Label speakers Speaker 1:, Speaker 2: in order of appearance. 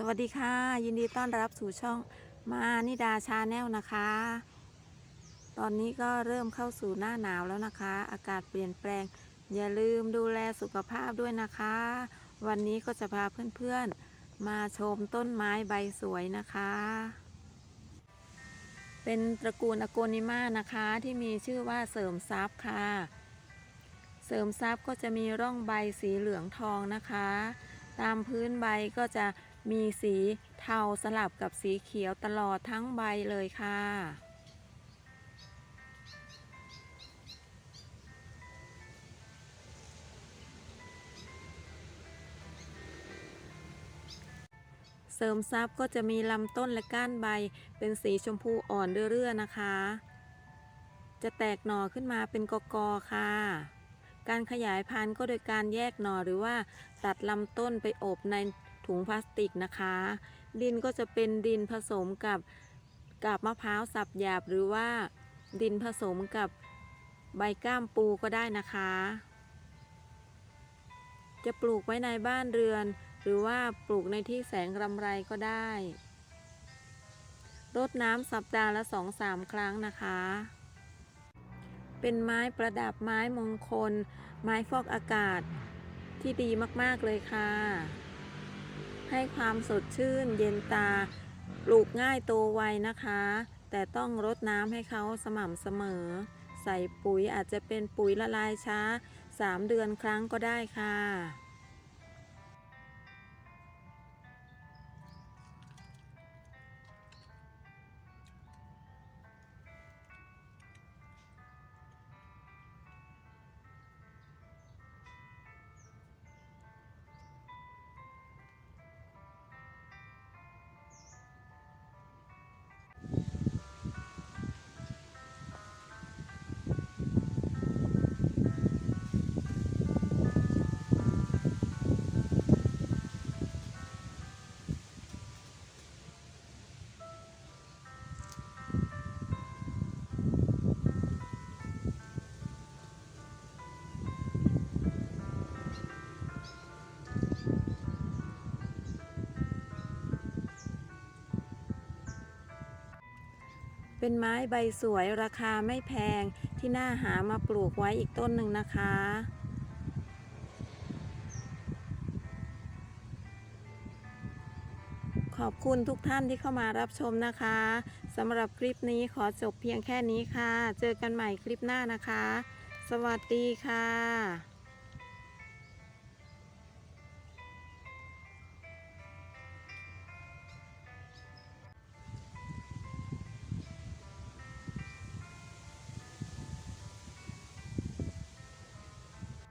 Speaker 1: สวัสดีค่ะ ยินดีต้อนรับสู่ช่องมานิดาชาแนลนะคะ ตอนนี้ก็เริ่มเข้าสู่หน้าหนาวแล้วนะคะ อากาศเปลี่ยนแปลง อย่าลืมดูแลสุขภาพด้วยนะคะ วันนี้ก็จะพาเพื่อนๆ มาชมต้นไม้ใบสวยนะคะ เป็นตระกูลอโกนิมานะคะที่มีชื่อว่าเสริมทรัพย์ค่ะ เสริมทรัพย์ก็จะมีร่องใบสีเหลืองทองนะคะ ตามพื้นใบก็จะ มีสีเทาสลับกับสีเขียวตลอดทั้งใบเลยค่ะ เสริมทรัพย์ก็จะมีลำต้นและก้านใบเป็นสีชมพูอ่อนเรื่อยๆนะคะ จะแตกหน่อขึ้นมาเป็นกกอค่ะการขยายพันธุ์ก็โดยการแยกหน่อหรือว่าตัดลำต้นไปอบใน ถุงพลาสติกนะคะ ดินก็จะเป็นดินผสมกับกาบมะพร้าวสับหยาบหรือว่าดินผสมกับใบก้ามปูก็ได้นะคะ จะปลูกไว้ในบ้านเรือน หรือว่าปลูกในที่แสงรำไรก็ได้รดน้ำสัปดาห์ละสองสามครั้งนะคะ เป็นไม้ประดับไม้มงคล ไม้ฟอกอากาศที่ดีมาก ๆ เลยค่ะ ให้ความสดชื่นเย็นตา ปลูกง่ายโตไวนะคะ แต่ต้องรดน้ำให้เขาสม่ำเสมอ ใส่ปุ๋ยอาจจะเป็นปุ๋ยละลายช้า 3 เดือนครั้งก็ได้ค่ะ เป็นไม้ใบสวยราคาไม่แพงที่น่าหามาปลูกไว้อีกต้นหนึ่งนะคะ ขอบคุณทุกท่านที่เข้ามารับชมนะคะสำหรับคลิปนี้ขอจบเพียงแค่นี้ค่ะ เจอกันใหม่คลิปหน้านะคะ สวัสดีค่ะ